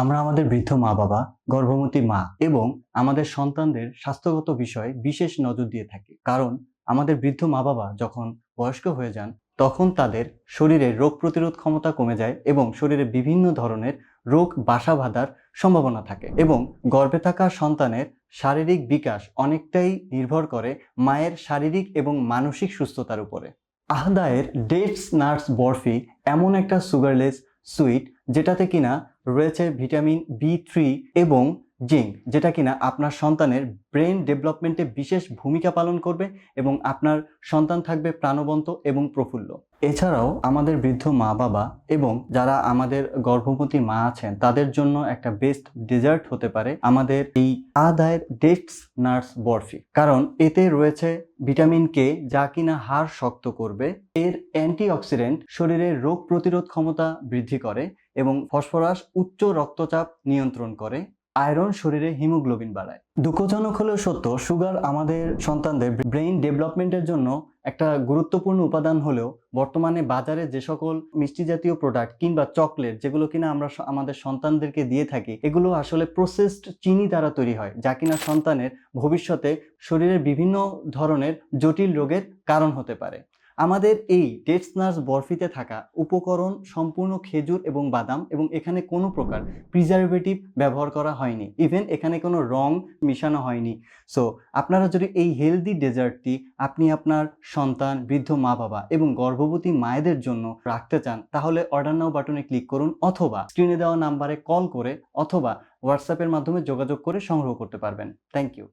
আমরা আমাদের বৃদ্ধ মা বাবা, গর্ভবতী মা এবং আমাদের সন্তানদের স্বাস্থ্যগত বিষয়ে বিশেষ নজর দিয়ে থাকি। কারণ আমাদের বৃদ্ধ মা বাবা যখন বয়স্ক হয়ে যান, তখন তাদের শরীরে রোগ প্রতিরোধ ক্ষমতা কমে যায় এবং শরীরে বিভিন্ন ধরনের রোগ বাসা বাঁধার সম্ভাবনা থাকে এবং গর্ভে থাকা সন্তানের শারীরিক বিকাশ অনেকটাই নির্ভর করে মায়ের শারীরিক এবং মানসিক সুস্থতার উপরে। আহদায়ের ডেটস নাটস বরফি এমন একটা সুগারলেস সুইট যেটাতে কিনা রয়েছে ভিটামিন বি থ্রি এবং জিঙ্ক যেটা কিনা আপনার সন্তানের ব্রেন ডেভেলপমেন্টে বিশেষ ভূমিকা পালন করবে এবং আপনার সন্তান থাকবে প্রাণবন্ত এবং প্রফুল্ল। এছাড়াও আমাদের বৃদ্ধ মা বাবা এবং যারা আমাদের গর্ভবতী মা আছেন, তাদের জন্য একটা বেস্ট ডেজার্ট হতে পারে আমাদের এই আদায়ের ডেটস নার্স বরফি। কারণ এতে রয়েছে ভিটামিন কে যা কিনা হাড় শক্ত করবে, এর অ্যান্টিঅক্সিডেন্ট শরীরের রোগ প্রতিরোধ ক্ষমতা বৃদ্ধি করে এবং ফসফরাস উচ্চ রক্তচাপ নিয়ন্ত্রণ করে আয়রন শরীরে হিমোগ্লোবিন বাড়ায়। দুঃখজনক হলেও সত্য, সুগার আমাদের সন্তানদের ব্রেইন ডেভেলপমেন্টের জন্য একটা গুরুত্বপূর্ণ উপাদান হলেও বর্তমানে বাজারে যে সকল মিষ্টি জাতীয় প্রোডাক্ট কিংবা চকলেট যেগুলো কিনা আমরা আমাদের সন্তানদেরকে দিয়ে থাকি, এগুলো আসলে প্রসেসড চিনি দ্বারা তৈরি হয়, যা কিনা সন্তানের ভবিষ্যতে শরীরের বিভিন্ন ধরনের জটিল রোগের কারণ হতে পারে। আমাদের এই ডেটস বরফিতে থাকা উপকরণ সম্পূর্ণ খেজুর এবং বাদাম এবং এখানে কোনো প্রকার প্রিজারভেটিভ ব্যবহার করা হয়নি। ইভেন এখানে কোনো রং মিশানো হয়নি। সো আপনারা যদি এই হেলদি ডেজার্টটি আপনি আপনার সন্তান, বৃদ্ধ মা বাবা এবং গর্ভবতী মায়েদের জন্য রাখতে চান, তাহলে অর্ডার নাও বাটনে ক্লিক করুন অথবা স্ক্রিনে দেওয়া নাম্বারে কল করে অথবা হোয়াটসঅ্যাপের মাধ্যমে যোগাযোগ করে সংগ্রহ করতে পারবেন। Thank you